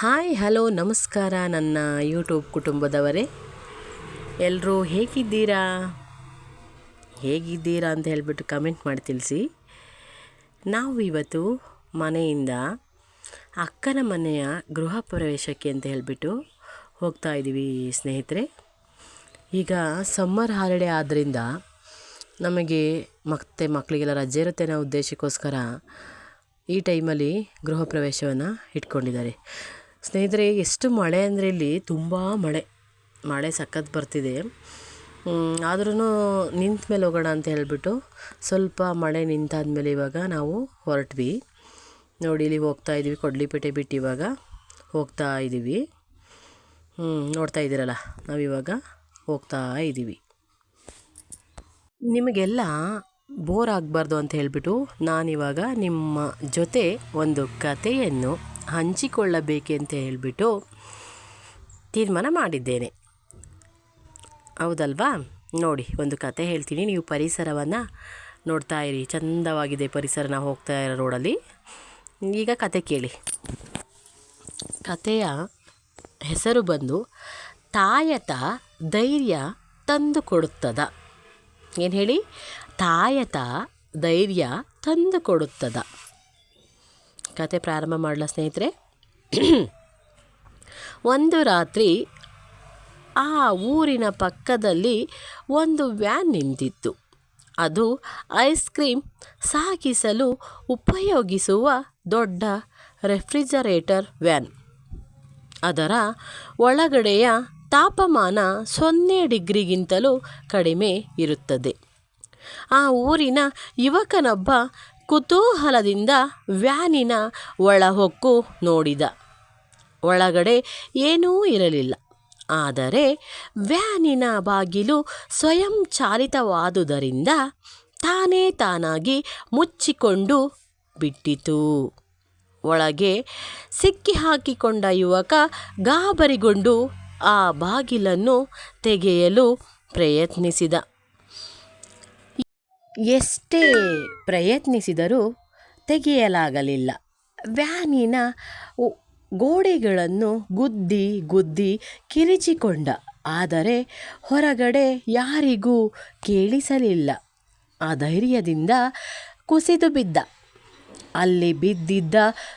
Hi, hello, ನಮಸ್ಕಾರ ನನ್ನ YouTube ಕುಟುಂಬದವರೇ. ಎಲ್ಲರೂ ಹೇಗಿದ್ದೀರಾ? ಹೇಗಿದ್ದೀರಾ ಅಂತ ಹೇಳಿಬಿಟ್ಟು ಕಮೆಂಟ್ ಮಾಡಿ ತಿಳಿಸಿ. ನಾವು ಇವತ್ತು ಮನೆಯಿಂದ ಅಕ್ಕನ ಮನೆಯ ಗೃಹ ಪ್ರವೇಶಕ್ಕೆ ಅಂತ ಹೇಳಿಬಿಟ್ಟು ಹೋಗ್ತಾ ಇದ್ದೀವಿ ಸ್ನೇಹಿತರೆ. ಈಗ ಸಮ್ಮರ್ ಹಾಲಿಡೇ ಆದ್ದರಿಂದ ನಮಗೆ ಮತ್ತೆ ಮಕ್ಕಳಿಗೆಲ್ಲ ರಜೆ ಇರುತ್ತೆ ಅನ್ನೋ ಉದ್ದೇಶಕ್ಕೋಸ್ಕರ ಈ ಟೈಮಲ್ಲಿ ಗೃಹ ಪ್ರವೇಶವನ್ನು ಇಟ್ಕೊಂಡಿದ್ದಾರೆ. ಸ್ನೇಹಿತರೆ, ಎಷ್ಟು ಮಳೆ ಅಂದರೆ ಇಲ್ಲಿ ತುಂಬ ಮಳೆ. ಮಳೆ ಸಖತ್ ಬರ್ತಿದೆ. ಆದ್ರೂ ನಿಂತ ಮೇಲೆ ಹೋಗೋಣ ಅಂತ ಹೇಳಿಬಿಟ್ಟು ಸ್ವಲ್ಪ ಮಳೆ ನಿಂತಾದ್ಮೇಲೆ ಇವಾಗ ನಾವು ಹೊರಟ್ವಿ. ನೋಡಿ, ಇಲ್ಲಿ ಹೋಗ್ತಾ ಇದ್ದೀವಿ ಕೊಡ್ಲಿಪೇಟೆ ಬಿಟ್ಟು ಇವಾಗ ಹೋಗ್ತಾ ಇದ್ದೀವಿ ನೋಡ್ತಾ ಇದ್ದೀರಲ್ಲ ನಾವಿವಾಗ ಹೋಗ್ತಾ ಇದ್ದೀವಿ ನಿಮಗೆಲ್ಲ ಬೋರ್ ಆಗಬಾರ್ದು ಅಂತ ಹೇಳಿಬಿಟ್ಟು ನಾನಿವಾಗ ನಿಮ್ಮ ಜೊತೆ ಒಂದು ಕಥೆಯನ್ನು ಹಂಚಿಕೊಳ್ಳಬೇಕೆಂತ ಹೇಳಿಬಿಟ್ಟು ತೀರ್ಮಾನ ಮಾಡಿದ್ದೇನೆ. ಹೌದಲ್ವಾ? ನೋಡಿ, ಒಂದು ಕತೆ ಹೇಳ್ತೀನಿ. ನೀವು ಪರಿಸರವನ್ನು ನೋಡ್ತಾ ಇರಿ. ಚಂದವಾಗಿದೆ ಪರಿಸರನ ಹೋಗ್ತಾ ಇರೋ ರೋಡಲ್ಲಿ. ಈಗ ಕತೆ ಕೇಳಿ. ಕತೆಯ ಹೆಸರು ಬಂದು, ತಾಯತ ಧೈರ್ಯ ತಂದು ಕೊಡುತ್ತದ ಏನು ಹೇಳಿ? ತಾಯತ ಧೈರ್ಯ ತಂದು ಕೊಡುತ್ತದ ಕತೆ ಪ್ರಾರಂಭ ಮಾಡಲ ಸ್ನೇಹಿತರೆ? ಒಂದು ರಾತ್ರಿ ಆ ಊರಿನ ಪಕ್ಕದಲ್ಲಿ ಒಂದು ವ್ಯಾನ್ ನಿಂತಿತ್ತು. ಅದು ಐಸ್ ಕ್ರೀಮ್ ಸಾಗಿಸಲು ಉಪಯೋಗಿಸುವ ದೊಡ್ಡ ರೆಫ್ರಿಜರೇಟರ್ ವ್ಯಾನ್. ಅದರ ಒಳಗಡೆಯ ತಾಪಮಾನ ಸೊನ್ನೆ ಡಿಗ್ರಿಗಿಂತಲೂ ಕಡಿಮೆ ಇರುತ್ತದೆ. ಆ ಊರಿನ ಯುವಕನೊಬ್ಬ ಕುತೂಹಲದಿಂದ ವ್ಯಾನಿನ ಒಳಹೊಕ್ಕು ನೋಡಿದ. ಒಳಗಡೆ ಏನೂ ಇರಲಿಲ್ಲ. ಆದರೆ ವ್ಯಾನಿನ ಬಾಗಿಲು ಸ್ವಯಂಚಾಲಿತವಾದುದರಿಂದ ತಾನೇ ತಾನಾಗಿ ಮುಚ್ಚಿಕೊಂಡು ಬಿಟ್ಟಿತು. ಒಳಗೆ ಸಿಕ್ಕಿ ಹಾಕಿಕೊಂಡ ಯುವಕ ಗಾಬರಿಗೊಂಡು ಆ ಬಾಗಿಲನ್ನು ತೆಗೆಯಲು ಪ್ರಯತ್ನಿಸಿದ. ಎಷ್ಟೇ ಪ್ರಯತ್ನಿಸಿದರೂ ತೆಗೆಯಲಾಗಲಿಲ್ಲ. ವ್ಯಾನಿನ ಗೋಡೆಗಳನ್ನು ಗುದ್ದಿ ಗುದ್ದಿ ಕಿರಿಚಿಕೊಂಡ. ಆದರೆ ಹೊರಗಡೆ ಯಾರಿಗೂ ಕೇಳಿಸಲಿಲ್ಲ. ಆ ಧೈರ್ಯದಿಂದ ಕುಸಿದು ಬಿದ್ದ. ಅಲ್ಲಿ ಬಿದ್ದಿದ್ದ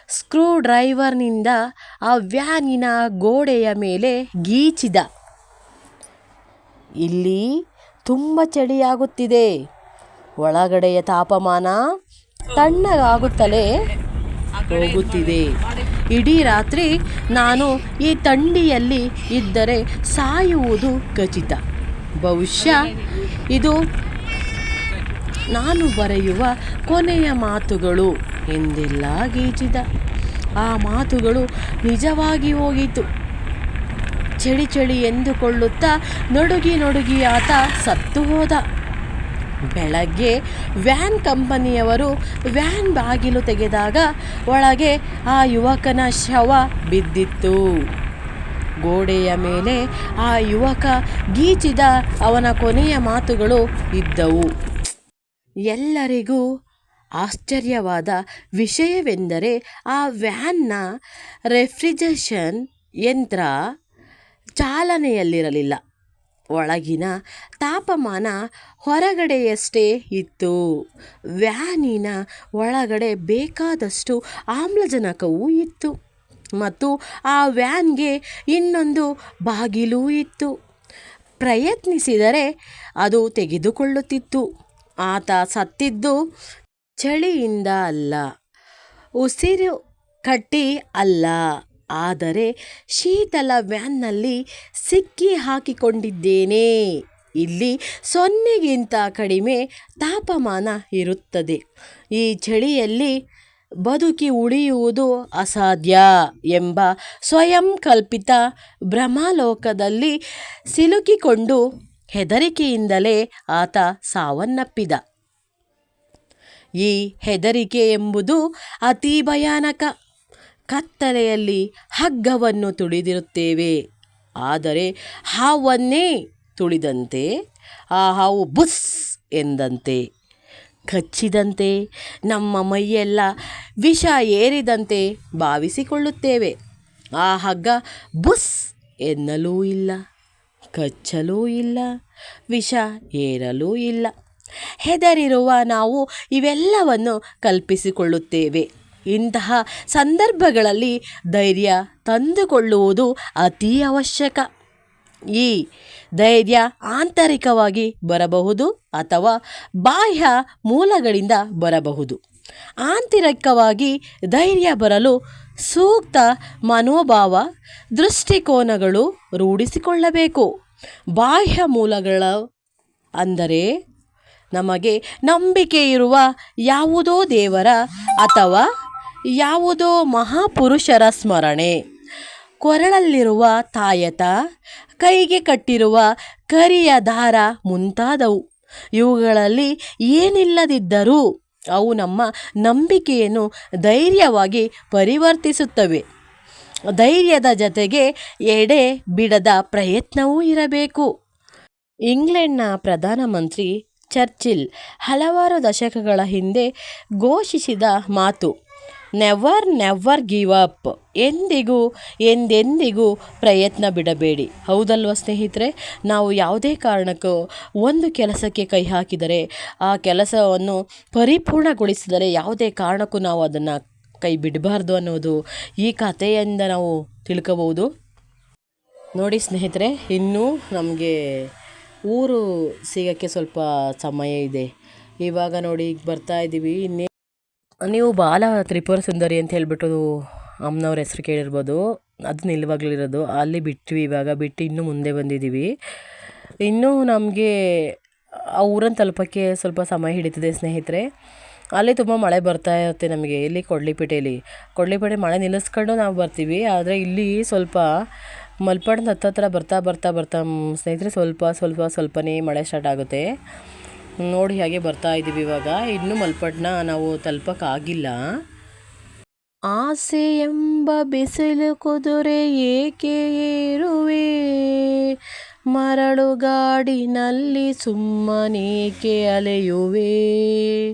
ಸ್ಕ್ರೂ ಡ್ರೈವರ್ನಿಂದ ಆ ವ್ಯಾನಿನ ಗೋಡೆಯ ಮೇಲೆ ಗೀಚಿದ. ಇಲ್ಲಿ ತುಂಬ ಚಳಿಯಾಗುತ್ತಿದೆ. ಒಳಗಡೆಯ ತಾಪಮಾನ ತಣ್ಣಗಾಗುತ್ತಲೇ ಹೋಗುತ್ತಿದೆ. ಇಡೀ ರಾತ್ರಿ ನಾನು ಈ ಥಂಡಿಯಲ್ಲಿ ಇದ್ದರೆ ಸಾಯುವುದು ಖಚಿತ. ಬಹುಶಃ ಇದು ನಾನು ಬರೆಯುವ ಕೊನೆಯ ಮಾತುಗಳು ಎಂದೆಲ್ಲ ಗೀಚಿದ. ಆ ಮಾತುಗಳು ನಿಜವಾಗಿ ಹೋಗಿತು ಚಳಿ ಚಳಿ ಎಂದುಕೊಳ್ಳುತ್ತಾ ನಡುಗಿ ನಡುಗಿ ಆತ ಸತ್ತು ಹೋದ. ಬೆಳಗ್ಗೆ ವ್ಯಾನ್ ಕಂಪನಿಯವರು ವ್ಯಾನ್ ಬಾಗಿಲು ತೆಗೆದಾಗ ಒಳಗೆ ಆ ಯುವಕನ ಶವ ಬಿದ್ದಿತ್ತು. ಗೋಡೆಯ ಮೇಲೆ ಆ ಯುವಕ ಗೀಚಿದ ಅವನ ಕೊನೆಯ ಮಾತುಗಳು ಇದ್ದವು. ಎಲ್ಲರಿಗೂ ಆಶ್ಚರ್ಯವಾದ ವಿಷಯವೆಂದರೆ ಆ ವ್ಯಾನ್ನ ರೆಫ್ರಿಜರೇಷನ್ ಯಂತ್ರ ಚಾಲನೆಯಲ್ಲಿರಲಿಲ್ಲ. ಒಳಗಿನ ತಾಪಮಾನ ಹೊರಗಡೆಯಷ್ಟೇ ಇತ್ತು. ವ್ಯಾನಿನ ಒಳಗಡೆ ಬೇಕಾದಷ್ಟು ಆಮ್ಲಜನಕವೂ ಇತ್ತು. ಮತ್ತು ಆ ವ್ಯಾನ್ಗೆ ಇನ್ನೊಂದು ಬಾಗಿಲೂ ಇತ್ತು. ಪ್ರಯತ್ನಿಸಿದರೆ ಅದು ತೆಗೆದುಕೊಳ್ಳುತ್ತಿತ್ತು. ಆತ ಸತ್ತಿದ್ದು ಚಳಿಯಿಂದ ಅಲ್ಲ. ಉಸಿರು ಕಟ್ಟಿ ಅಲ್ಲ. ಆದರೆ ಶೀತಲ ವ್ಯಾನ್ನಲ್ಲಿ ಸಿಕ್ಕಿ ಹಾಕಿಕೊಂಡಿದ್ದೇನೆ. ಇಲ್ಲಿ ಸೊನ್ನೆಗಿಂತ ಕಡಿಮೆ ತಾಪಮಾನ ಇರುತ್ತದೆ. ಈ ಚಳಿಯಲ್ಲಿ ಬದುಕಿ ಉಳಿಯುವುದು ಅಸಾಧ್ಯ ಎಂಬ ಸ್ವಯಂ ಕಲ್ಪಿತ ಭ್ರಮಾಲೋಕದಲ್ಲಿ ಸಿಲುಕಿಕೊಂಡು ಹೆದರಿಕೆಯಿಂದಲೇ ಆತ ಸಾವನ್ನಪ್ಪಿದ. ಈ ಹೆದರಿಕೆ ಎಂಬುದು ಅತಿ ಭಯಾನಕ ಕತ್ತಲೆಯಲ್ಲಿ ಹಗ್ಗವನ್ನು ತುಳಿದಿರುತ್ತೇವೆ. ಆದರೆ ಹಾವನ್ನೇ ತುಳಿದಂತೆ, ಆ ಹಾವು ಬುಸ್ ಎಂದಂತೆ, ಕಚ್ಚಿದಂತೆ, ನಮ್ಮ ಮೈಯೆಲ್ಲ ವಿಷ ಏರಿದಂತೆ ಭಾವಿಸಿಕೊಳ್ಳುತ್ತೇವೆ. ಆ ಹಗ್ಗ ಬುಸ್ ಎನ್ನಲೂ ಇಲ್ಲ, ಕಚ್ಚಲೂ ಇಲ್ಲ, ವಿಷ ಏರಲೂ ಇಲ್ಲ. ಹೆದರಿರುವ ನಾವು ಇವೆಲ್ಲವನ್ನು ಕಲ್ಪಿಸಿಕೊಳ್ಳುತ್ತೇವೆ. ಇಂತಹ ಸಂದರ್ಭಗಳಲ್ಲಿ ಧೈರ್ಯ ತಂದುಕೊಳ್ಳುವುದು ಅತಿ ಅವಶ್ಯಕ. ಈ ಧೈರ್ಯ ಆಂತರಿಕವಾಗಿ ಬರಬಹುದು ಅಥವಾ ಬಾಹ್ಯ ಮೂಲಗಳಿಂದ ಬರಬಹುದು. ಆಂತರಿಕವಾಗಿ ಧೈರ್ಯ ಬರಲು ಸೂಕ್ತ ಮನೋಭಾವ, ದೃಷ್ಟಿಕೋನಗಳು ರೂಢಿಸಿಕೊಳ್ಳಬೇಕು. ಬಾಹ್ಯ ಮೂಲಗಳ ಅಂದರೆ ನಮಗೆ ನಂಬಿಕೆ ಇರುವ ಯಾವುದೋ ದೇವರ ಅಥವಾ ಯಾವುದೋ ಮಹಾಪುರುಷರ ಸ್ಮರಣೆ. ಕೊರಳಲ್ಲಿರುವ ತಾಯತ, ಕೈಗೆ ಕಟ್ಟಿರುವ ಕರಿಯ ದಾರ ಮುಂತಾದವು. ಇವುಗಳಲ್ಲಿ ಏನಿಲ್ಲದಿದ್ದರೂ ಅವು ನಮ್ಮ ನಂಬಿಕೆಯನ್ನು ಧೈರ್ಯವಾಗಿ ಪರಿವರ್ತಿಸುತ್ತವೆ. ಧೈರ್ಯದ ಜತೆಗೆ ಎಡೆ ಬಿಡದ ಪ್ರಯತ್ನವೂ ಇರಬೇಕು. ಇಂಗ್ಲೆಂಡ್ನ ಪ್ರಧಾನಮಂತ್ರಿ ಚರ್ಚಿಲ್ ಹಲವಾರು ದಶಕಗಳ ಹಿಂದೆ ಘೋಷಿಸಿದ ಮಾತು ನೆವರ್ ನೆವರ್ ಗಿವ್ ಅಪ್ ಎಂದಿಗೂ, ಎಂದೆಂದಿಗೂ ಪ್ರಯತ್ನ ಬಿಡಬೇಡಿ. ಹೌದಲ್ವ ಸ್ನೇಹಿತರೆ? ನಾವು ಯಾವುದೇ ಕಾರಣಕ್ಕೂ ಒಂದು ಕೆಲಸಕ್ಕೆ ಕೈ ಹಾಕಿದರೆ, ಆ ಕೆಲಸವನ್ನು ಪರಿಪೂರ್ಣಗೊಳಿಸಿದರೆ ಯಾವುದೇ ಕಾರಣಕ್ಕೂ ನಾವು ಅದನ್ನು ಕೈ ಬಿಡಬಾರ್ದು ಅನ್ನೋದು ಈ ಕಥೆಯಿಂದ ನಾವು ತಿಳ್ಕೋಬಹುದು. ನೋಡಿ ಸ್ನೇಹಿತರೆ, ಇನ್ನೂ ನಮಗೆ ಊರು ಸಿಗೋಕ್ಕೆ ಸ್ವಲ್ಪ ಸಮಯ ಇದೆ. ಇವಾಗ ನೋಡಿ ಈಗ ಬರ್ತಾ ಇದ್ದೀವಿ, ಇನ್ನೇ ನೀವು ಬಾಲ ತ್ರಿಪುರ ಸುಂದರಿ ಅಂತ ಹೇಳ್ಬಿಟ್ಟು ಅಮ್ಮನವ್ರ ಹೆಸ್ರು ಕೇಳಿರ್ಬೋದು. ಅದು ನಿಲ್ವಾಗ್ಲಿರೋದು ಅಲ್ಲಿ ಬಿಟ್ವಿ ಇವಾಗ. ಬಿಟ್ಟು ಇನ್ನೂ ಮುಂದೆ ಬಂದಿದ್ದೀವಿ. ಇನ್ನೂ ನಮಗೆ ಆ ಊರನ್ನು ತಲುಪೋಕ್ಕೆ ಸ್ವಲ್ಪ ಸಮಯ ಹಿಡಿತದೆ ಸ್ನೇಹಿತರೆ. ಅಲ್ಲಿ ತುಂಬ ಮಳೆ ಬರ್ತಾ ಇರುತ್ತೆ ನಮಗೆ. ಇಲ್ಲಿ ಕೊಡ್ಲಿಪೇಟೆಯಲ್ಲಿ ಕೊಡ್ಲಿಪೇಟೆ ಮಳೆ ನಿಲ್ಲಿಸ್ಕೊಂಡು ನಾವು ಬರ್ತೀವಿ. ಆದರೆ ಇಲ್ಲಿ ಸ್ವಲ್ಪ ಮಲ್ಪಡ್ದ ಹತ್ತತ್ರ ಬರ್ತಾ ಬರ್ತಾ ಬರ್ತಾ ಸ್ನೇಹಿತರೆ ಸ್ವಲ್ಪ ಸ್ವಲ್ಪ ಸ್ವಲ್ಪನೇ ಮಳೆ ಸ್ಟಾರ್ಟ್ ಆಗುತ್ತೆ. ನೋಡಿ ಹಾಗೆ ಬರ್ತಾ ಇದ್ದೀವಿ ಇವಾಗ. ಇನ್ನೂ ಮಲ್ಪಡ್ನ ನಾವು ತಲುಪಕ್ಕಾಗಿಲ್ಲ. ಆಸೆ ಎಂಬ ಬಿಸಿಲು ಕುದುರೆ ಏಕೆ ಏರುವೆ? ಮರಳುಗಾಡಿನಲ್ಲಿ ಸುಮ್ಮನೇಕೆ ಅಲೆಯುವೆ?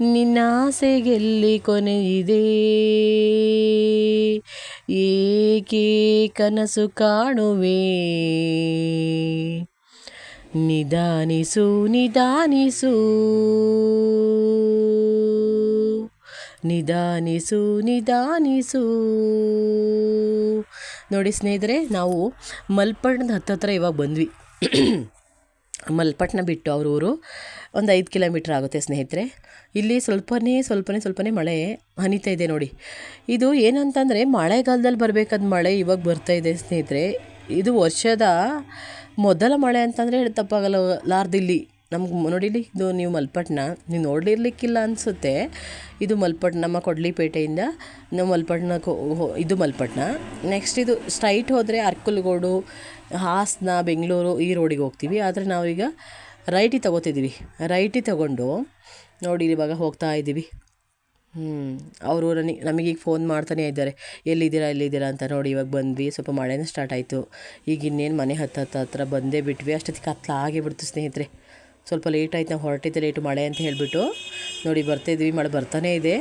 ನಿನ್ನ ಆಸೆಗೆಲ್ಲಿ ಕೊನೆಯಿದೆ ಏಕೆ ಕನಸು ಕಾಣುವೆ? ನಿಧಾನಿಸು ನಿಧಾನಿಸು. ನಿಧಾನಿಸು ನಿಧಾನಿಸು. ನೋಡಿ ಸ್ನೇಹಿತರೆ, ನಾವು ಮಲ್ಪಣ್ಣದ ಹತ್ತತ್ರ ಇವಾಗ ಬಂದ್ವಿ. ಮಲ್ಪಟ್ನ ಬಿಟ್ಟು ಅವ್ರ ಊರು ಒಂದು ಐದು ಕಿಲೋಮೀಟ್ರ್ ಆಗುತ್ತೆ ಸ್ನೇಹಿತರೆ. ಇಲ್ಲಿ ಸ್ವಲ್ಪನೇ ಸ್ವಲ್ಪನೇ ಸ್ವಲ್ಪನೇ ಮಳೆ ಹನಿತಾ ಇದೆ ನೋಡಿ. ಇದು ಏನಂತಂದರೆ ಮಳೆಗಾಲದಲ್ಲಿ ಬರಬೇಕಾದ ಮಳೆ ಇವಾಗ ಬರ್ತಾ ಇದೆ ಸ್ನೇಹಿತರೆ. ಇದು ವರ್ಷದ ಮೊದಲ ಮಳೆ ಅಂತಂದರೆ ತಪ್ಪಾಗಲ್ಲ ಲಾರ್ದಿಲ್ಲಿ. ನಮ್ಗೆ ನೋಡಿಲಿ ಇದು ನೀವು ಮಲ್ಪಟ್ನ, ನೀವು ನೋಡಿರ್ಲಿಕ್ಕಿಲ್ಲ ಅನಿಸುತ್ತೆ. ಇದು ಮಲ್ಪಟ್, ನಮ್ಮ ಕೊಡ್ಲಿಪೇಟೆಯಿಂದ ನಮ್ಮ ಮಲ್ಪಟ್ನಕ್ಕೆ ಹೋ- ಇದು ಮಲ್ಪಟ್ನ. ನೆಕ್ಸ್ಟ್ ಇದು ಸ್ಟ್ರೈಟ್ ಹೋದರೆ ಅರ್ಕಲ್ಗೋಡು, ಹಾಸನ, ಬೆಂಗಳೂರು ಈ ರೋಡಿಗೆ ಹೋಗ್ತೀವಿ. ಆದರೆ ನಾವೀಗ ರೈಟಿಗೆ ತೊಗೋತಿದ್ದೀವಿ ರೈಟಿಗೆ ತಗೊಂಡು ನೋಡಿ ಇವಾಗ ಹೋಗ್ತಾ ಇದ್ದೀವಿ ಹ್ಞೂ ಅವರು ನಮಗೀಗ ಫೋನ್ ಮಾಡ್ತಾನೆ ಇದ್ದಾರೆ. ಎಲ್ಲಿದ್ದೀರಾ ಎಲ್ಲಿದ್ದೀರಾ ಅಂತ ನೋಡಿ ಇವಾಗ ಬಂದ್ವಿ. ಸ್ವಲ್ಪ ಮಳೆನೇ ಸ್ಟಾರ್ಟ್ ಆಯಿತು. ಈಗ ಇನ್ನೇನು ಮನೆ ಹತ್ತ ಹತ್ತ ಹತ್ರ ಬಂದೇ ಬಿಟ್ವಿ. ಅಷ್ಟೊತ್ತಿಗೆ ಕತ್ಲ ಬಿಡ್ತು ಸ್ನೇಹಿತರೆ. ಸ್ವಲ್ಪ ಲೇಟ್ ಆಯ್ತು, ನಾವು ಹೊರಟಿದ್ದೆ ಲೇಟು ಮಳೆ ಅಂತ ಹೇಳಿಬಿಟ್ಟು. ನೋಡಿ ಬರ್ತಾಯಿದ್ವಿ ಮಳೆ ಬರ್ತಾನೇ ಇದೆ.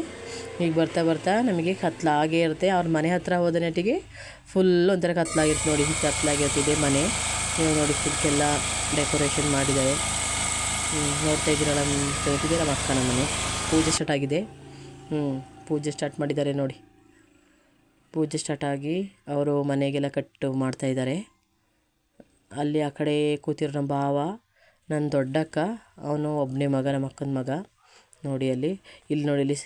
ಈಗ ಬರ್ತಾ ಬರ್ತಾ ನಮಗೆ ಕತ್ಲಾಗೇ ಇರುತ್ತೆ. ಅವ್ರ ಮನೆ ಹತ್ರ ಹೋದ ನೆಟ್ಟಿಗೆ ಫುಲ್ ಒಂಥರ ಕತ್ಲಾಗಿರುತ್ತೆ. ನೋಡಿ ಕತ್ಲಾಗಿರ್ತಿದೆ ಮನೆ. ನೀವು ನೋಡಿ ಫುಲ್ಕೆಲ್ಲ ಡೆಕೋರೇಷನ್ ಮಾಡಿದ್ದಾರೆ. ನೋಡ್ತಾ ಇದ್ದೀರ ನಮ್ಮ ಸ್ನೇಹಿತಿದೆ ನಮ್ಮ ಅಕ್ಕನ ಮನೆ ಪೂಜೆ ಸ್ಟಾರ್ಟ್ ಆಗಿದೆ. ಹ್ಞೂ ಪೂಜೆ ಸ್ಟಾರ್ಟ್ ಮಾಡಿದ್ದಾರೆ ನೋಡಿ. ಪೂಜೆ ಸ್ಟಾರ್ಟ್ ಆಗಿ ಅವರು ಮನೆಗೆಲ್ಲ ಕಟ್ಟು ಮಾಡ್ತಾ ಇದ್ದಾರೆ. ಅಲ್ಲಿ ಆ ಕಡೆ ಕೂತಿರೋ ನಮ್ಮ ಭಾವ ನನ್ನ ದೊಡ್ಡಕ್ಕ, ಅವನು ಒಬ್ಬನೇ ಮಗ, ನಮ್ಮ ಅಕ್ಕನ ಮಗ. ನೋಡಿ ಅಲ್ಲಿ, ಇಲ್ಲಿ ನೋಡಿ ಇಲ್ಲಿ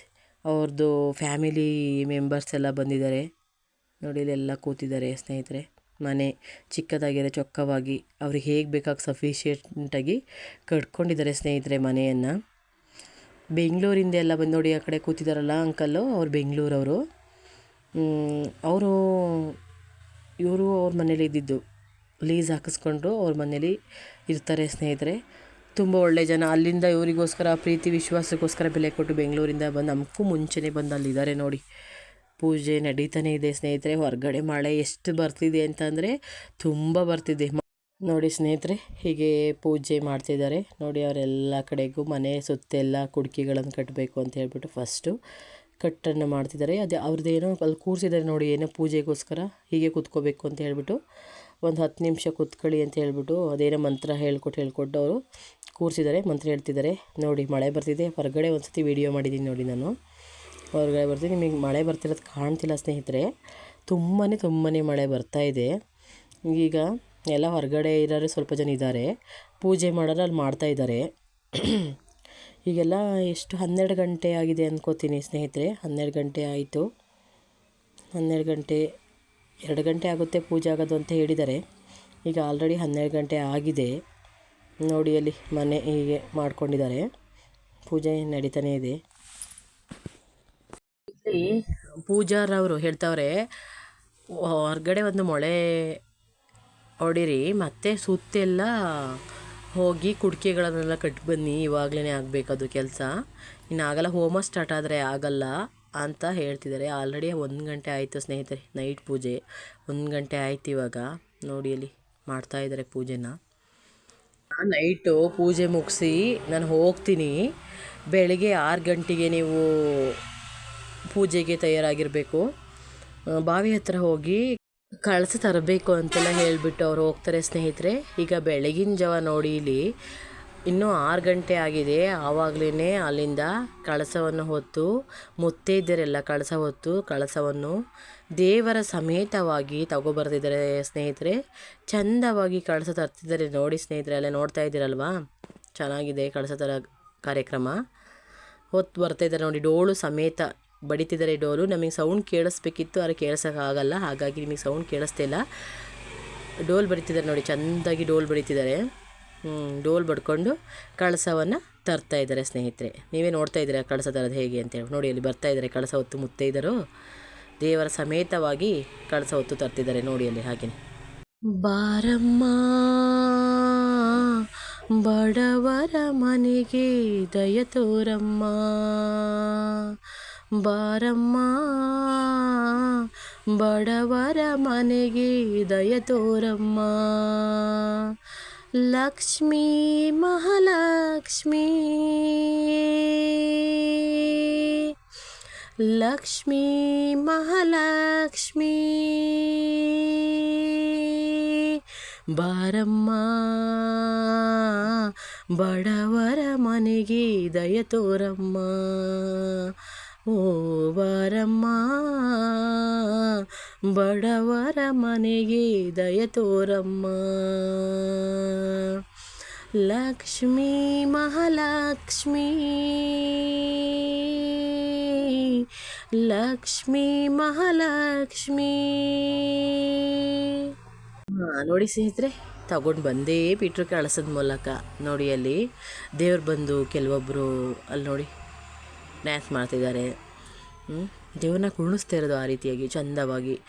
ಅವ್ರದ್ದು ಫ್ಯಾಮಿಲಿ ಮೆಂಬರ್ಸ್ ಎಲ್ಲ ಬಂದಿದ್ದಾರೆ. ನೋಡಿ ಇಲ್ಲೆಲ್ಲ ಕೂತಿದ್ದಾರೆ ಸ್ನೇಹಿತರೆ. ಮನೆ ಚಿಕ್ಕದಾಗಿದೆ, ಚೊಕ್ಕವಾಗಿ. ಅವ್ರಿಗೆ ಹೇಗೆ ಬೇಕಾಗಿ ಸಫಿಷಿಯೆಂಟಾಗಿ ಕಟ್ಕೊಂಡಿದ್ದಾರೆ ಸ್ನೇಹಿತರೆ ಮನೆಯನ್ನು. ಬೆಂಗಳೂರಿಂದ ಎಲ್ಲ ಬಂದು ನೋಡಿ ಆ ಕಡೆ ಕೂತಿದ್ದಾರಲ್ಲ ಅಂಕಲ್ಲು ಅವ್ರು ಬೆಂಗಳೂರವರು. ಅವರು, ಇವರು ಅವ್ರ ಮನೇಲಿ ಇದ್ದಿದ್ದು. ಲೀಸ್ ಹಾಕಿಸ್ಕೊಂಡು ಅವ್ರ ಮನೇಲಿ ಇರ್ತಾರೆ ಸ್ನೇಹಿತರೆ. ತುಂಬ ಒಳ್ಳೆ ಜನ. ಅಲ್ಲಿಂದ ಇವರಿಗೋಸ್ಕರ, ಪ್ರೀತಿ, ವಿಶ್ವಾಸಕ್ಕೋಸ್ಕರ ಬೆಲೆ ಕೊಟ್ಟು ಬೆಂಗಳೂರಿಂದ ಬಂದು ನಮಗೂ ಮುಂಚೆನೇ ಬಂದು ಅಲ್ಲಿದ್ದಾರೆ ನೋಡಿ. ಪೂಜೆ ನಡೀತಾನೆ ಇದೆ ಸ್ನೇಹಿತರೆ. ಹೊರಗಡೆ ಮಳೆ ಎಷ್ಟು ಬರ್ತಿದೆ ಅಂತಂದರೆ ತುಂಬ ಬರ್ತಿದೆ. ನೋಡಿ ಸ್ನೇಹಿತರೆ, ಹೀಗೆ ಪೂಜೆ ಮಾಡ್ತಿದ್ದಾರೆ ನೋಡಿ ಅವರೆಲ್ಲ ಕಡೆಗೂ ಮನೆ ಸುತ್ತೆಲ್ಲ ಕುಡ್ಕಿಗಳನ್ನು ಕಟ್ಟಬೇಕು ಅಂತ ಹೇಳ್ಬಿಟ್ಟು ಫಸ್ಟು ಕಟ್ಟನ್ನು ಮಾಡ್ತಿದ್ದಾರೆ. ಅದೇ ಅವ್ರದ್ದೇನೋ ಅಲ್ಲಿ ಕೂರಿಸಿದ್ದಾರೆ ನೋಡಿ, ಏನೋ ಪೂಜೆಗೋಸ್ಕರ ಹೀಗೆ ಕೂತ್ಕೋಬೇಕು ಅಂತ ಹೇಳ್ಬಿಟ್ಟು. ಒಂದು ಹತ್ತು ನಿಮಿಷ ಕೂತ್ಕೊಳ್ಳಿ ಅಂತ ಹೇಳಿಬಿಟ್ಟು ಅದೇನೋ ಮಂತ್ರ ಹೇಳ್ಕೊಟ್ಟು ಹೇಳ್ಕೊಟ್ಟು ಅವರು ಕೂರಿಸಿದ್ದಾರೆ, ಮಂತ್ರ ಹೇಳ್ತಿದ್ದಾರೆ. ನೋಡಿ, ಮಳೆ ಬರ್ತಿದೆ. ಹೊರಗಡೆ ಒಂದು ಸತಿ ವೀಡಿಯೋ ಮಾಡಿದ್ದೀನಿ ನೋಡಿ ನಾನು. ಹೊರಗಡೆ ಬರ್ತೀನಿ ನಿಮಗೆ ಮಳೆ ಬರ್ತಿರೋದು ಕಾಣ್ತಿಲ್ಲ ಸ್ನೇಹಿತರೆ. ತುಂಬಾ ತುಂಬಾ ಮಳೆ ಬರ್ತಾ ಇದೆ. ಈಗ ಎಲ್ಲ ಹೊರಗಡೆ ಇರೋರು ಸ್ವಲ್ಪ ಜನ ಇದ್ದಾರೆ. ಪೂಜೆ ಮಾಡೋರು ಅಲ್ಲಿ ಮಾಡ್ತಾ ಇದ್ದಾರೆ. ಈಗೆಲ್ಲ ಎಷ್ಟು ಹನ್ನೆರಡು ಗಂಟೆ ಆಗಿದೆ ಅಂದ್ಕೋತೀನಿ ಸ್ನೇಹಿತರೆ. ಹನ್ನೆರಡು ಗಂಟೆ ಆಯಿತು. ಹನ್ನೆರಡು ಗಂಟೆ ಎರಡು ಗಂಟೆ ಆಗುತ್ತೆ ಪೂಜೆ ಆಗೋದು ಅಂತ ಹೇಳಿದ್ದಾರೆ ಈಗ ಆಲ್ರೆಡಿ ಹನ್ನೆರಡು ಗಂಟೆ ಆಗಿದೆ. ನೋಡಿ ಅಲ್ಲಿ ಮನೆ ಹೀಗೆ ಮಾಡ್ಕೊಂಡಿದ್ದಾರೆ. ಪೂಜೆ ನಡೀತಾನೇ ಇದೆ. ಇಲ್ಲಿ ಪೂಜಾರವರು ಹೇಳ್ತಾವ್ರೆ, ಹೊರಗಡೆ ಒಂದು ಮೊಳೆ ಹೊಡಿರಿ, ಮತ್ತೆ ಸುತ್ತೆಲ್ಲ ಹೋಗಿ ಕುಡಿಕೆಗಳನ್ನೆಲ್ಲ ಕಟ್ಟಿ ಬನ್ನಿ ಇವಾಗಲೇ ಆಗಬೇಕದು ಕೆಲಸ. ಇನ್ನು ಆಗಲ್ಲ, ಹೋಮ ಸ್ಟಾರ್ಟ್ ಆದರೆ ಆಗಲ್ಲ. ಅಂತ ಹೇಳ್ತಿದ್ದಾರೆ. ಆಲ್ರೆಡಿ ಒಂದು ಗಂಟೆ ಆಯಿತು ಸ್ನೇಹಿತರೆ, ನೈಟ್ ಪೂಜೆ. ಒಂದು ಗಂಟೆ ಆಯ್ತು ಇವಾಗ. ನೋಡಿ ಅಲ್ಲಿ ಮಾಡ್ತಾ ಇದ್ದಾರೆ ಪೂಜೆನ. ನೈಟು ಪೂಜೆ ಮುಗಿಸಿ ನಾನು ಹೋಗ್ತೀನಿ. ಬೆಳಗ್ಗೆ ಆರು ಗಂಟೆಗೆ ನೀವು ಪೂಜೆಗೆ ತಯಾರಾಗಿರಬೇಕು. ಬಾವಿ ಹತ್ರ ಹೋಗಿ ಕಳಿಸಿ ತರಬೇಕು ಅಂತೆಲ್ಲ ಹೇಳಿಬಿಟ್ಟು ಅವ್ರು ಹೋಗ್ತಾರೆ ಸ್ನೇಹಿತರೆ. ಈಗ ಬೆಳಗಿನ ಜಾವ ನೋಡಿ ಇಲ್ಲಿ ಇನ್ನೂ ಆರು ಗಂಟೆ ಆಗಿದೆ. ಆವಾಗಲೇ ಅಲ್ಲಿಂದ ಕಳಸವನ್ನು ಹೊತ್ತು ಮುತ್ತೈದ್ಯರೆಲ್ಲ ಕಳಸ ಹೊತ್ತು ಕಳಸವನ್ನು ದೇವರ ಸಮೇತವಾಗಿ ತಗೊಬರ್ತಿದ್ದಾರೆ ಸ್ನೇಹಿತರೆ. ಚಂದವಾಗಿ ಕಳಸ ತರ್ತಿದ್ದಾರೆ ನೋಡಿ ಸ್ನೇಹಿತರೆ, ಅಲ್ಲೇ ನೋಡ್ತಾ ಇದ್ದೀರಲ್ವಾ? ಚೆನ್ನಾಗಿದೆ ಕಳಸ ಥರ ಕಾರ್ಯಕ್ರಮ. ಹೊತ್ತು ಬರ್ತಾ ಇದ್ದಾರೆ ನೋಡಿ, ಡೋಳು ಸಮೇತ ಬಡಿತಿದ್ದಾರೆ ಡೋಲು. ನಮಗೆ ಸೌಂಡ್ ಕೇಳಿಸ್ಬೇಕಿತ್ತು, ಆದರೆ ಕೇಳಿಸೋಕ್ಕಾಗಲ್ಲ ಹಾಗಾಗಿ ನಿಮಗೆ ಸೌಂಡ್ ಕೇಳಿಸ್ತಿಲ್ಲ ಡೋಲ್ ಬಡಿತಿದ್ದಾರೆ ನೋಡಿ, ಚೆಂದಾಗಿ ಡೋಲ್ ಬಡಿತಿದ್ದಾರೆ. ಡೋಲ್ ಬಡ್ಕೊಂಡು ಕಳಸವನ್ನು ತರ್ತಾ ಇದ್ದಾರೆ ಸ್ನೇಹಿತರೆ. ನೀವೇ ನೋಡ್ತಾ ಇದ್ದೀರಾ ಕಳಸ ತರೋದು ಹೇಗೆ ಅಂತೇಳಿ ನೋಡಿ, ಅಲ್ಲಿ ಬರ್ತಾ ಇದ್ದಾರೆ, ಕಳಸ ಹೊತ್ತು ಮುತ್ತೈದರು ದೇವರ ಸಮೇತವಾಗಿ ಕಳಸ ಹೊತ್ತು ತರ್ತಿದ್ದಾರೆ ನೋಡಿ ಅಲ್ಲಿ ಹಾಗೆಯೇ ಬಾರಮ್ಮ, ಬಡವರ ಮನೆಗೆ ದಯ ತೋರಮ್ಮ. ಬಾರಮ್ಮ, ಬಡವರ ಮನೆಗೆ ದಯ ತೋರಮ್ಮ. ಲಕ್ಷ್ಮೀ ಮಹಾಲಕ್ಷ್ಮೀ ಲಕ್ಷ್ಮೀ ಮಹಾಲಕ್ಷ್ಮೀ ಬಾರಮ್ಮ ಬಡವರ ಮನೆಗೆ ದಯ ತೋರಮ್ಮ ಓ ಬಾರಮ್ಮ ಬಡವರ ಮನೆಗೆ ದಯ ತೋರಮ್ಮ. ಲಕ್ಷ್ಮೀ ಮಹಾಲಕ್ಷ್ಮೀ ಲಕ್ಷ್ಮೀ ಮಹಾಲಕ್ಷ್ಮೀ. ನೋಡಿ ಸ್ನೇಹಿತರೆ, ತಗೊಂಡು ಬಂದೇ ಪೀಟ್ರು ಕಳಿಸೋದ ಮೂಲಕ ನೋಡಿ ಅಲ್ಲಿ ದೇವ್ರು ಬಂದು ಕೆಲವೊಬ್ಬರು ಅಲ್ಲಿ ನೋಡಿ ಡ್ಯಾನ್ಸ್ ಮಾಡ್ತಿದ್ದಾರೆ. ಹ್ಮ್? ದೇವ್ರನ್ನ ಕುಣಿಸ್ತಾ ಇರೋದು ಆ ರೀತಿಯಾಗಿ, ಚಂದವಾಗಿ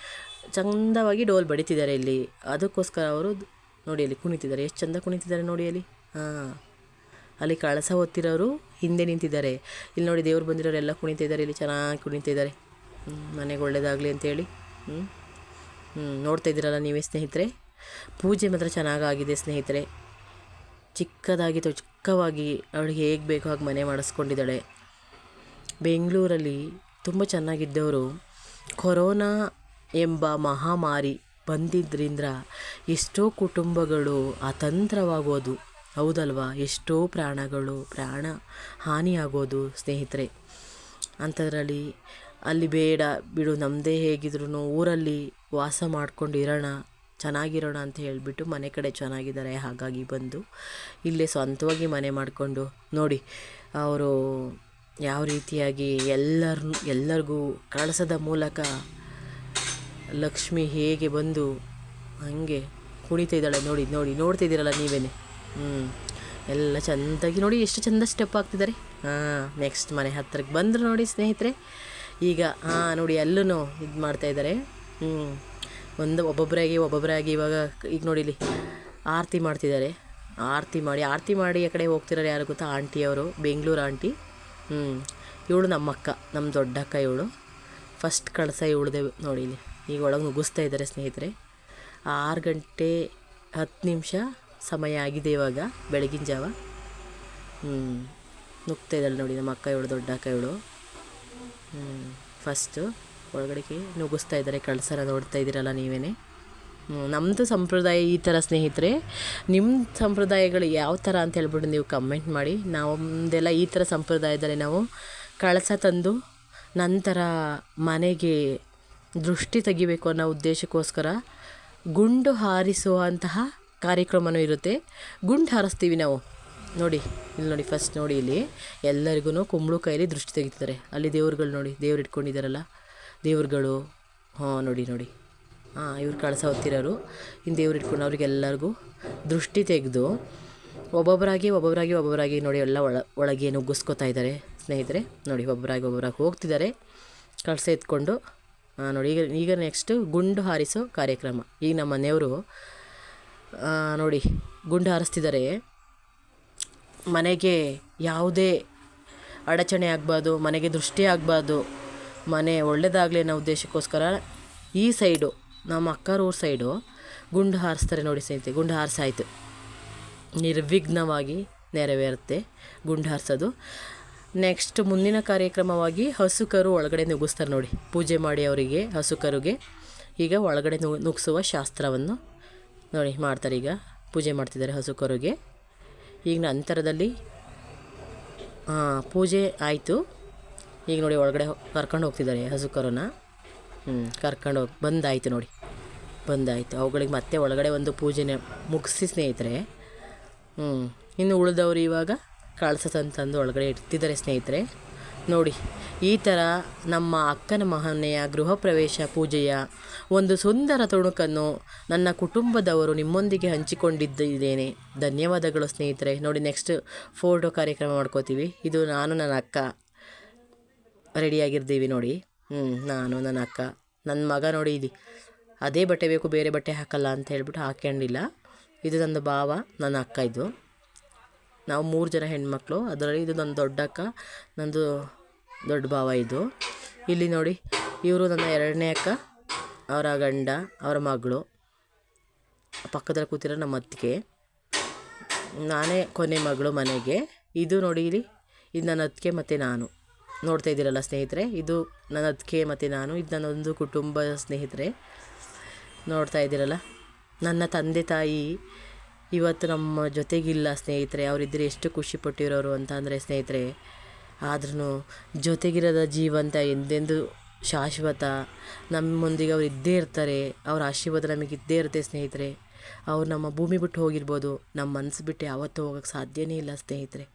ಚಂದವಾಗಿ ಡೋಲ್ ಬಡಿತಿದ್ದಾರೆ ಇಲ್ಲಿ. ಅದಕ್ಕೋಸ್ಕರ ಅವರು ನೋಡಿ ಅಲ್ಲಿ ಕುಣಿತಿದ್ದಾರೆ. ಎಷ್ಟು ಚಂದ ಕುಣಿತಿದ್ದಾರೆ ನೋಡಿ ಅಲ್ಲಿ. ಹಾಂ. ಅಲ್ಲಿ ಕಳಸ ಹೊತ್ತಿರೋರು ಹಿಂದೆ ನಿಂತಿದ್ದಾರೆ. ಇಲ್ಲಿ ನೋಡಿ ದೇವ್ರು ಬಂದಿರೋರೆಲ್ಲ ಕುಣಿತಿದ್ದಾರೆ ಇಲ್ಲಿ ಚೆನ್ನಾಗಿ ಕುಣಿತಿದ್ದಾರೆ ಹ್ಞೂ ಮನೆಗೆ ಒಳ್ಳೇದಾಗಲಿ ಅಂತೇಳಿ ಹ್ಞೂ ಹ್ಞೂ ನೋಡ್ತಾ ಇದ್ದೀರಲ್ಲ ನೀವೇ ಸ್ನೇಹಿತರೆ? ಪೂಜೆ ಮಾತ್ರ ಚೆನ್ನಾಗಾಗಿದೆ ಸ್ನೇಹಿತರೆ. ಚಿಕ್ಕದಾಗಿ ಚಿಕ್ಕವಾಗಿ ಅವಳಿಗೆ ಹೇಗೆ ಬೇಕೋ ಹಾಗೆ ಮನೆ ಮಾಡಿಸ್ಕೊಂಡಿದ್ದಾಳೆ. ಬೆಂಗಳೂರಲ್ಲಿ ತುಂಬ ಚೆನ್ನಾಗಿದ್ದವರು. ಕೊರೋನಾ ಎಂಬ ಮಹಾಮಾರಿ ಬಂದಿದ್ದರಿಂದ ಎಷ್ಟೋ ಕುಟುಂಬಗಳು ಅತಂತ್ರವಾಗೋದು. ಹೌದಲ್ವಾ? ಎಷ್ಟೋ ಪ್ರಾಣಗಳು, ಪ್ರಾಣ ಹಾನಿಯಾಗೋದು ಸ್ನೇಹಿತರೆ. ಅಂಥದ್ರಲ್ಲಿ ಅಲ್ಲಿ ಬೇಡ ಬಿಡು ನಮ್ಮದೇ ಹೇಗಿದ್ರು ಊರಲ್ಲಿ ವಾಸ ಮಾಡ್ಕೊಂಡು ಇರೋಣ, ಚೆನ್ನಾಗಿರೋಣ ಅಂತ ಹೇಳಿಬಿಟ್ಟು ಮನೆ ಕಡೆ ಚೆನ್ನಾಗಿದ್ದಾರೆ, ಹಾಗಾಗಿ ಬಂದು ಇಲ್ಲೇ ಸ್ವಂತವಾಗಿ ಮನೆ ಮಾಡಿಕೊಂಡು ನೋಡಿ, ಅವರು ಯಾವ ರೀತಿಯಾಗಿ ಎಲ್ಲರ ಎಲ್ಲರಿಗೂ ಕಳಸದ ಮೂಲಕ ಲಕ್ಷ್ಮಿ ಹೇಗೆ ಬಂದು ಹಾಗೆ ಕುಣಿತಿದ್ದಾಳೆ ನೋಡಿ ನೋಡಿ ನೋಡ್ತಿದ್ದೀರಲ್ಲ ನೀವೇನೆ. ಹ್ಞೂ ಎಲ್ಲ ಚೆಂದಾಗಿ ನೋಡಿ, ಎಷ್ಟು ಚಂದ ಸ್ಟೆಪ್ ಆಗ್ತಿದ್ದಾರೆ. ಹಾಂ ನೆಕ್ಸ್ಟ್ ಮನೆ ಹತ್ತಿರಕ್ಕೆ ಬಂದರು ನೋಡಿ ಸ್ನೇಹಿತರೆ. ಈಗ, ಹಾಂ, ನೋಡಿ ಅಲ್ಲೂ ಇದು ಮಾಡ್ತಾ ಇದ್ದಾರೆ. ಹ್ಞೂ ಒಂದು ಒಬ್ಬೊಬ್ಬರಾಗಿ ಒಬ್ಬೊಬ್ಬರಾಗಿ ಇವಾಗ ಈಗ ನೋಡಿ ಇಲ್ಲಿ ಆರತಿ ಮಾಡ್ತಿದ್ದಾರೆ. ಆರತಿ ಮಾಡಿ ಆರತಿ ಮಾಡಿ ಆ ಕಡೆ ಹೋಗ್ತಿರೋರು ಯಾರು ಗೊತ್ತಾ? ಆಂಟಿ ಅವರು, ಬೆಂಗಳೂರು ಆಂಟಿ. ಹ್ಞೂ ಇವಳು ನಮ್ಮಕ್ಕ ನಮ್ಮ ದೊಡ್ಡಕ್ಕ ಇವಳು. ಫಸ್ಟ್ ಕಳಸ ಇವಳ್ದೆ ನೋಡಿ ಈಗ ಒಳಗೆ ಮುಗಿಸ್ತಾ ಇದ್ದಾರೆ ಸ್ನೇಹಿತರೆ. ಆರು ಗಂಟೆ ಹತ್ತು ನಿಮಿಷ ಸಮಯ ಆಗಿದೆ ಇವಾಗ, ಬೆಳಗಿನ ಜಾವ. ಹ್ಞೂ ನುಗ್ತಾ ಇದ್ದಾಳೆ ನೋಡಿ ನಮ್ಮ ಅಕ್ಕ ಇವಳು ದೊಡ್ಡ ಅಕ್ಕ ಇವಳು. ಹ್ಞೂ ಫಸ್ಟು ಒಳಗಡೆಗೆ ನುಗ್ಗಿಸ್ತಾ ಇದ್ದಾರೆ ಕಳ್ಸನ ನೋಡ್ತಾ ಇದ್ದೀರಲ್ಲ ನೀವೇ ನಮ್ಮದು ಸಂಪ್ರದಾಯ ಈ ಥರ ಸ್ನೇಹಿತರೆ. ನಿಮ್ಮ ಸಂಪ್ರದಾಯಗಳು ಯಾವ ಥರ ಅಂತ ಹೇಳ್ಬಿಟ್ಟು ನೀವು ಕಮೆಂಟ್ ಮಾಡಿ. ನಮ್ಮದೆಲ್ಲ ಈ ಥರ ಸಂಪ್ರದಾಯದಲ್ಲಿ ನಾವು ಕಳಸ ತಂದು ನಂತರ ಮನೆಗೆ ದೃಷ್ಟಿ ತೆಗಿಬೇಕು ಅನ್ನೋ ಉದ್ದೇಶಕ್ಕೋಸ್ಕರ ಗುಂಡು ಹಾರಿಸುವಂತಹ ಕಾರ್ಯಕ್ರಮವೂ ಇರುತ್ತೆ. ಗುಂಡು ಹಾರಿಸ್ತೀವಿ ನಾವು. ನೋಡಿ, ಇಲ್ಲಿ ನೋಡಿ ಫಸ್ಟ್ ನೋಡಿ ಇಲ್ಲಿ. ಎಲ್ಲರಿಗೂ ಕುಂಬಳಕಾಯಲ್ಲಿ ದೃಷ್ಟಿ ತೆಗಿತಾರೆ. ಅಲ್ಲಿ ದೇವ್ರುಗಳು ನೋಡಿ, ದೇವ್ರು ಇಟ್ಕೊಂಡಿದ್ದಾರಲ್ಲ. ದೇವ್ರುಗಳು, ಹಾಂ, ನೋಡಿ ನೋಡಿ. ಇವ್ರು ಕಳಸ ಹೊತ್ತಿರೋರು. ಇನ್ನು ದೇವ್ರು ಇಟ್ಕೊಂಡು ಅವ್ರಿಗೆಲ್ಲರಿಗೂ ದೃಷ್ಟಿ ತೆಗೆದು ಒಬ್ಬೊಬ್ಬರಾಗಿ ಒಬ್ಬೊಬ್ಬರಾಗಿ ಒಬ್ಬೊಬ್ಬರಾಗಿ ನೋಡಿ ಎಲ್ಲ ಒಳ, ಒಳಗೆ ನುಗ್ಗಿಸ್ಕೊತಾ ಇದ್ದಾರೆ. ಸ್ನೇಹಿತರೆ, ನೋಡಿ ಒಬ್ಬರಾಗಿ ಒಬ್ಬೊಬ್ಬರಾಗಿ ಹೋಗ್ತಿದ್ದಾರೆ. ಕಳಸ ಎತ್ಕೊಂಡು ನೋಡಿ ಈಗ ಈಗ ನೆಕ್ಸ್ಟು ಗುಂಡು ಹಾರಿಸೋ ಕಾರ್ಯಕ್ರಮ. ಈಗ ನಮ್ಮ ಮನೆಯವರು ನೋಡಿ ಗುಂಡು ಹಾರಿಸ್ತಿದ್ದಾರೆ. ಮನೆಗೆ ಯಾವುದೇ ಅಡಚಣೆ ಆಗಬಾರ್ದು, ಮನೆಗೆ ದೃಷ್ಟಿ ಆಗಬಾರ್ದು, ಮನೆ ಒಳ್ಳೆಯದಾಗಲಿ ಅನ್ನೋ ಉದ್ದೇಶಕ್ಕೋಸ್ಕರ ಈ ಸೈಡು ನಮ್ಮ ಅಕ್ಕರೂರ ಸೈಡು ಗುಂಡು ಹಾರಿಸ್ತಾರೆ ನೋಡಿ ಸ್ನೇಹಿತೆ ಗುಂಡು ಹಾರಿಸಾಯಿತು. ನಿರ್ವಿಘ್ನವಾಗಿ ನೆರವೇರುತ್ತೆ ಗುಂಡು ಹಾರಿಸೋದು. ನೆಕ್ಸ್ಟ್ ಮುಂದಿನ ಕಾರ್ಯಕ್ರಮವಾಗಿ ಹಸುಕರು ಒಳಗಡೆ ನುಗ್ಗಿಸ್ತಾರೆ ನೋಡಿ. ಪೂಜೆ ಮಾಡಿ ಅವರಿಗೆ, ಹಸುಕರುಗೆ. ಈಗ ಒಳಗಡೆ ನುಗ್ಗಿಸುವ ಶಾಸ್ತ್ರವನ್ನು ನೋಡಿ ಮಾಡ್ತಾರೆ ಈಗ. ಪೂಜೆ ಮಾಡ್ತಿದ್ದಾರೆ ಹಸುಕರುಗೆ. ಈಗ ನಂತರದಲ್ಲಿ ಪೂಜೆ ಆಯಿತು. ಈಗ ನೋಡಿ ಒಳಗಡೆ ಕರ್ಕೊಂಡು ಹೋಗ್ತಿದ್ದಾರೆ ಹಸುಕರನ್ನ ಹ್ಞೂ ಕರ್ಕೊಂಡು ಹೋಗಿ, ಬಂದಾಯಿತು ನೋಡಿ. ಬಂದಾಯಿತು. ಅವುಗಳಿಗೆ ಮತ್ತೆ ಒಳಗಡೆ ಒಂದು ಪೂಜೆನ ಮುಗಿಸಿ ಸ್ನೇಹಿತರೆ. ಹ್ಞೂ ಇನ್ನು ಉಳಿದವರು ಇವಾಗ ಕಳಸ ತಂತಂದು ಒಳಗಡೆ ಇಡ್ತಿದ್ದಾರೆ ಸ್ನೇಹಿತರೆ. ನೋಡಿ, ಈ ಥರ ನಮ್ಮ ಅಕ್ಕನ ಮಹನೆಯ ಗೃಹ ಪ್ರವೇಶ ಪೂಜೆಯ ಒಂದು ಸುಂದರ ತುಣುಕನ್ನು ನನ್ನ ಕುಟುಂಬದವರು ನಿಮ್ಮೊಂದಿಗೆ ಹಂಚಿಕೊಂಡಿದ್ದೇನೆ. ಧನ್ಯವಾದಗಳು ಸ್ನೇಹಿತರೆ. ನೋಡಿ ನೆಕ್ಸ್ಟ್ ಫೋಟೋ ಕಾರ್ಯಕ್ರಮ ಮಾಡ್ಕೋತೀವಿ. ಇದು ನಾನು, ನನ್ನ ಅಕ್ಕ. ರೆಡಿಯಾಗಿರ್ತೀವಿ ನೋಡಿ. ಹ್ಞೂ ನಾನು, ನನ್ನ ಅಕ್ಕ. ನನ್ನ ಮಗ ನೋಡಿ ಇದು ಅದೇ ಬಟ್ಟೆ ಬೇಕು, ಬೇರೆ ಬಟ್ಟೆ ಹಾಕಲ್ಲ ಅಂತ ಹೇಳ್ಬಿಟ್ಟು ಹಾಕ್ಕೊಂಡಿಲ್ಲ ಇದು ನನ್ನ ಭಾವ, ನನ್ನ ಅಕ್ಕ ಇದು. ನಾವು ಮೂರು ಜನ ಹೆಣ್ಮಕ್ಳು, ಅದರಲ್ಲಿ ಇದು ನನ್ನ ದೊಡ್ಡ ಅಕ್ಕ, ನಂದು ದೊಡ್ಡ ಭಾವ ಇದು. ಇಲ್ಲಿ ನೋಡಿ, ಇವರು ನನ್ನ ಎರಡನೇ ಅಕ್ಕ, ಅವರ ಗಂಡ, ಅವರ ಮಗಳು. ಪಕ್ಕದಲ್ಲಿ ಕೂತಿರೋ ನಮ್ಮ ಅತ್ತಿಗೆ. ನಾನೇ ಕೊನೆ ಮಗಳು ಮನೆಗೆ. ಇದು ನೋಡಿ ಇಲ್ಲಿ, ಇದು ನನ್ನ ಅತ್ತಿಗೆ ಮತ್ತು ನಾನು. ನೋಡ್ತಾ ಇದ್ದೀರಲ್ಲ ಸ್ನೇಹಿತರೆ, ಇದು ನನ್ನ ಅತ್ತಿಗೆ ಮತ್ತು ನಾನು, ಇದು ನನ್ನೊಂದು ಕುಟುಂಬ ಸ್ನೇಹಿತರೆ. ನೋಡ್ತಾ ಇದ್ದೀರಲ್ಲ? ನನ್ನ ತಂದೆ ತಾಯಿ ಇವತ್ತು ನಮ್ಮ ಜೊತೆಗಿಲ್ಲ ಸ್ನೇಹಿತರೆ. ಅವರಿದ್ದರೆ ಎಷ್ಟು ಖುಷಿ ಪಟ್ಟಿರೋರು ಅಂತ ಅಂದರೆ ಸ್ನೇಹಿತರೆ ಆದ್ರೂ ಜೊತೆಗಿರೋದ ಜೀವಂತ ಎಂದೆಂದು ಶಾಶ್ವತ. ನಮ್ಮೊಂದಿಗೆ ಅವ್ರು ಇದ್ದೇ ಇರ್ತಾರೆ. ಅವ್ರ ಆಶೀರ್ವಾದ ನಮಗೆ ಇದ್ದೇ ಇರುತ್ತೆ ಸ್ನೇಹಿತರೆ. ಅವ್ರು ನಮ್ಮ ಭೂಮಿ ಬಿಟ್ಟು ಹೋಗಿರ್ಬೋದು. ನಮ್ಮ ಮನಸ್ಸು ಬಿಟ್ಟು ಯಾವತ್ತೂ ಹೋಗೋಕ್ಕೆ ಸಾಧ್ಯನೇ ಇಲ್ಲ ಸ್ನೇಹಿತರೆ.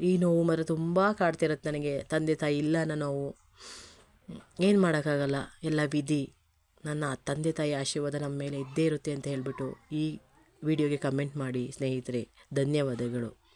ಈ ನೋವು ಮರ ತುಂಬ ಕಾಡ್ತಿರತ್ತೆ ನನಗೆ. ತಂದೆ ತಾಯಿ ಇಲ್ಲ ಅನ್ನೋ ನೋವು. ಏನು ಮಾಡೋಕ್ಕಾಗಲ್ಲ? ಎಲ್ಲ ವಿಧಿ. ನನ್ನ ತಂದೆ ತಾಯಿ ಆಶೀರ್ವಾದ ನಮ್ಮ ಮೇಲೆ ಇದ್ದೇ ಇರುತ್ತೆ ಅಂತ ಹೇಳಿಬಿಟ್ಟು ಈ ವಿಡಿಯೋಗೆ ಕಮೆಂಟ್ ಮಾಡಿ ಸ್ನೇಹಿತರೆ. ಧನ್ಯವಾದಗಳು.